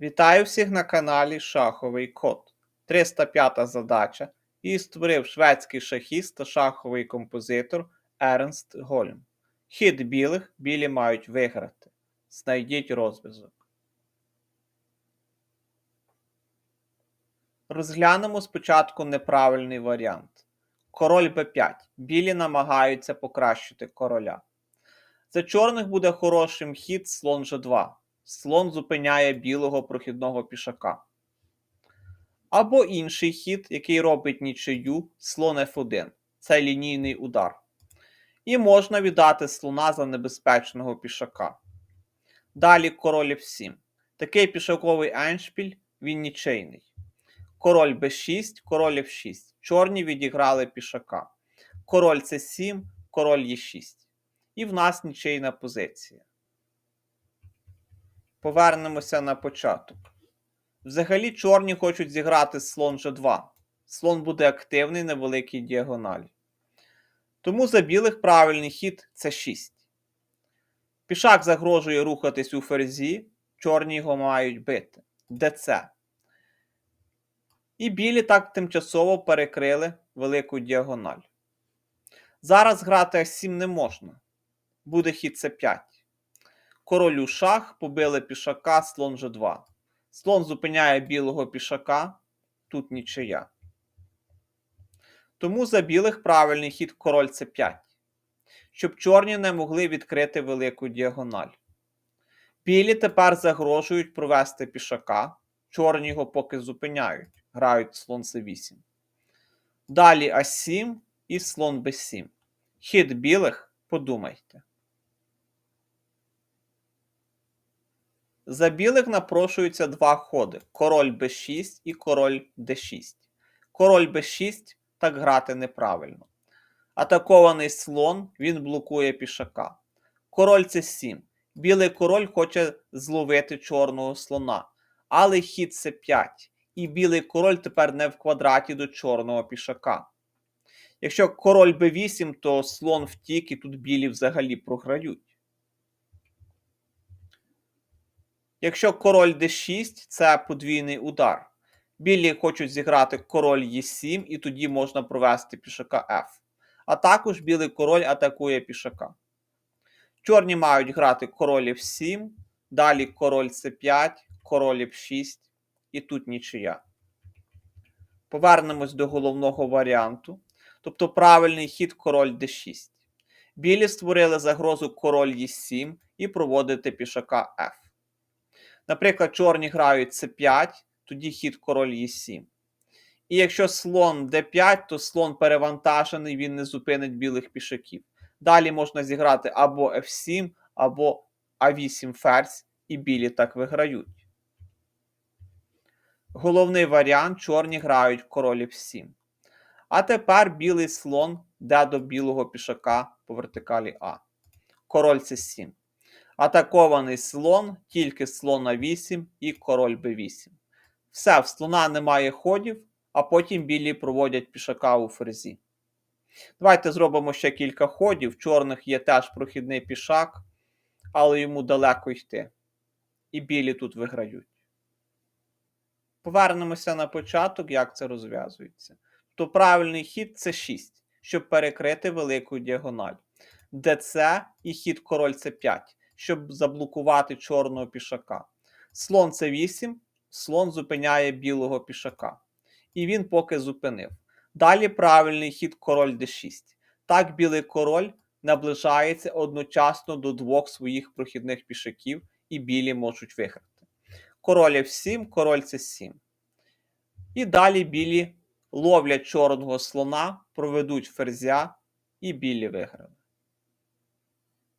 Вітаю всіх на каналі Шаховий Код. 305 задача. Її створив шведський шахіст та шаховий композитор Ернст Гольм. Хід білих білі мають виграти. Знайдіть розв'язок. Розглянемо спочатку неправильний варіант. Король b5. Білі намагаються покращити короля. За чорних буде хорошим хід слон g2. Слон зупиняє білого прохідного пішака. Або інший хід, який робить нічию, слон f1. Це лінійний удар. І можна віддати слона за небезпечного пішака. Далі король f7. Такий пішаковий еншпіль, він нічийний. Король b6, король f6. Чорні відіграли пішака. Король c7, король e6. І в нас нічийна позиція. Повернемося на початок. Взагалі, чорні хочуть зіграти слон G2. Слон буде активний на великій діагоналі. Тому за білих правильний хід це 6. Пішак загрожує рухатись у ферзі, чорні його мають бити. ДЦ. І білі так тимчасово перекрили велику діагональ. Зараз грати С7 не можна. Буде хід С5. Королю шах побили пішака, слон G2. Слон зупиняє білого пішака, тут нічия. Тому за білих правильний хід король С5, щоб чорні не могли відкрити велику діагональ. Білі тепер загрожують провести пішака, чорні його поки зупиняють, грають слон С8. Далі А7 і слон Б7. Хід білих подумайте. За білих напрошуються два ходи: король b6 і король d6. Король b6 так грати неправильно. Атакований слон він блокує пішака. Король c7. Білий король хоче зловити чорного слона. Але хід c5. І білий король тепер не в квадраті до чорного пішака. Якщо король b8, то слон втік і тут білі взагалі програють. Якщо король d6, це подвійний удар. Білі хочуть зіграти король e7, і тоді можна провести пішака F. А також білий король атакує пішака. Чорні мають грати король f7, далі король c5, король f6 і тут нічия. Повернемось до головного варіанту. Тобто правильний хід король d6. Білі створили загрозу король e7 і проводити пішака F. Наприклад, чорні грають c5, тоді хід король e7. І якщо слон d5, то слон перевантажений, він не зупинить білих пішаків. Далі можна зіграти або f7, або a8 ферзь, і білі так виграють. Головний варіант чорні грають король f7. А тепер білий слон йде до білого пішака по вертикалі А. Король c7. Атакований слон, тільки слон на 8 і король b8. Все, в слона немає ходів, а потім білі проводять пішака у ферзі. Давайте зробимо ще кілька ходів. В чорних є теж прохідний пішак, але йому далеко йти. І білі тут виграють. Повернемося на початок, як це розв'язується. То правильний хід це 6, щоб перекрити велику діагональ. ДЦ і хід король С5 щоб заблокувати чорного пішака. Слон це 8, слон зупиняє білого пішака. І він поки зупинив. Далі правильний хід король d6. Так білий король наближається одночасно до двох своїх прохідних пішаків, і білі можуть виграти. Король f7, король c7. І далі білі ловлять чорного слона, проведуть ферзя, і білі виграли.